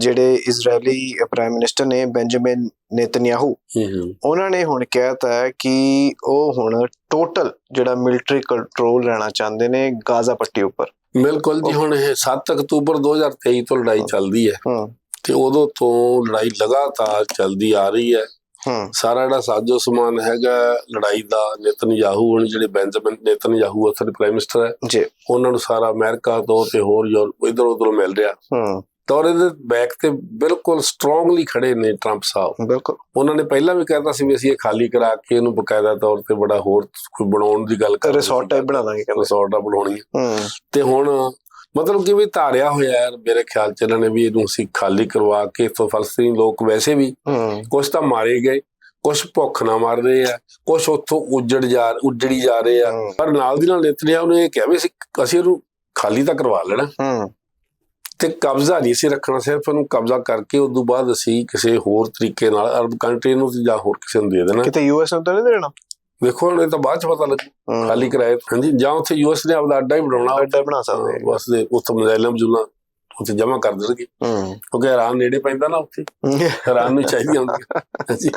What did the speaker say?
ਜਿਹੜੇ Israeli prime minister ਨੇ Benjamin Netanyahu ਉਹਨਾਂ ਨੇ ਹੁਣ ਕਹਿਤਾ ਹੈ ਕਿ ਉਹ ਹੁਣ ਟੋਟਲ ਜਿਹੜਾ ਮਿਲਟਰੀ ਕੰਟਰੋਲ ਲੈਣਾ ਚਾਹੁੰਦੇ ਨੇ ਗਾਜ਼ਾ ਪੱਟੀ ਉੱਪਰ। ਬਿਲਕੁਲ ਜੀ ਹੁਣ ਇਹ 7 ਅਕਤੂਬਰ 2023 ਤੋਂ ਲੜਾਈ ਚੱਲਦੀ ਹੈ। ਤੇ ਉਦੋਂ ਤੋਂ ਲੜਾਈ ਲਗਾਤਾਰ ਚੱਲਦੀ ਆ ਰਹੀ ਹੈ। ਹੂੰ। ਸਾਰਾ ਜਿਹੜਾ ਸਾਜੋ ਸਮਾਨ ਹੈਗਾ ਲੜਾਈ ਦਾ ਨੇਤਨਯਾਹੂ ਹੁਣ ਜਿਹੜੇ ਬੈਂਜਾਮਿਨ ਨੇਤਨਯਾਹੂ ਅਸਲ ਪ੍ਰਾਈਮ ਮਿਨਿਸਟਰ ਹੈ ਜੀ। ਉਹਨਾਂ ਨੂੰ ਸਾਰਾ ਅਮਰੀਕਾ ਤੋਂ ਤੇ ਹੋਰ ਯੂਰਪ ਇਧਰ ਉਧਰੋਂ ਮਿਲ ਰਿਹਾ। ਹੂੰ। ਤਾਂ ਇਹਦੇ ਬੈਕ ਤੇ ਬਿਲਕੁਲ ਸਟਰੋਂਗਲੀ ਖੜੇ ਨੇ ਟਰੰਪ ਸਾਹਿਬ। ਬਿਲਕੁਲ। ਉਹਨਾਂ ਨੇ ਪਹਿਲਾਂ ਵੀ ਕਹਿਤਾ ਸੀ ਵੀ ਅਸੀਂ ਇਹ ਖਾਲੀ ਕਰਾ ਕੇ ਇਹਨੂੰ ਬਕਾਇਦਾ ਤੌਰ ਤੇ ਬੜਾ ਹੋਰ ਕੋਈ ਬਣਾਉਣ ਦੀ ਗੱਲ ਕਰ। ਰਿਸੋਰਟ ਟਾਈਪ ਬਣਾ ਦਾਂਗੇ ਕਹਿੰਦੇ। ਰਿਸੋਰਟ ਆ ਬਣਾਉਣੀ ਤੇ ਹੁਣ ਮਤਲਬ ਕਿ ਵੀ ਧਾਰਿਆ ਹੋਇਆ ਹੈ ਮੇਰੇ ਖਿਆਲ ਚ ਇਹਨਾਂ ਨੇ ਵੀ ਇਹਨੂੰ ਅਸੀਂ ਖਾਲੀ ਕਰਵਾ ਕੇ ਇੱਥੋਂ ਫਲਸਤੀਨੀ ਲੋਕ ਵੈਸੇ ਵੀ ਹੂੰ। ਕੁਝ ਤਾਂ ਮਾਰੇ ਗਏ ਕੁਝ ਭੁੱਖ ਨਾ ਮਰ ਰਹੇ ਆ ਕੁਝ ਉੱਥੋਂ ਉੱਜੜ ਜਾ ਉੱਜੜੀ ਜਾ ਰਹੇ ਆ। ਪਰ ਨਾਲ ਦੀ ਨਾਲ ਨੇਤਨਿਆਹੂ ਨੇ ਇਹ ਕਿਹਾ ਵੀ ਅਸੀਂ ਅਸੀਂ ਇਹਨੂੰ ਖਾਲੀ ਤਾਂ ਕਰਵਾ ਲੈਣਾ। ਹੂੰ। ਤੇ ਕਬਜ਼ਾ ਨਹੀਂ ਸੀ ਰੱਖਣਾ ਸਿਰਫ ਇਹਨੂੰ ਕਬਜ਼ਾ ਕਰਕੇ ਉਸ ਤੋਂ ਬਾਅਦ ਅਸੀਂ ਕਿਸੇ ਹੋਰ ਤਰੀਕੇ ਨਾਲ ਅਰਬ ਕੰਟਰੀ ਨੂੰ ਜਾਂ ਹੋਰ ਕਿਸੇ ਨੂੰ ਦੇ ਦੇਣਾ। ਕਿਤੇ ਯੂਐਸ ਨੂੰ ਤਾਂ ਨਹੀਂ ਦੇਣਾ? ਵੇਖੋ ਹੁਣ ਇਹ ਤਾਂ ਬਾਅਦ ਚ ਪਤਾ ਲੱਗੂ ਖਾਲੀ ਕਰਾਏ ਹਾਂਜੀ ਜਾਂ ਉੱਥੇ ਯੂਐਸ ਨੇ ਆਪਦਾ ਅੱਡਾ ਹੀ ਬਣਾਉਣਾ। ਅੱਡਾ ਬਣਾ ਸਕਦੇ ਬਸ ਦੇ ਉੱਥੇ ਮਜ਼ਾਇਲਮ ਜੁਲਾ ਉੱਥੇ ਜਮਾ ਕਰ ਦੇਣਗੇ। ਹੂੰ। ਕਿਉਂਕਿ ਇਰਾਨ ਨੇੜੇ ਪੈਂਦਾ ਨਾ ਉੱਥੇ। ਇਰਾਨ ਨੂੰ ਚਾਹੀਦੀ ਹੁੰਦੀ ਹਾਂਜੀ।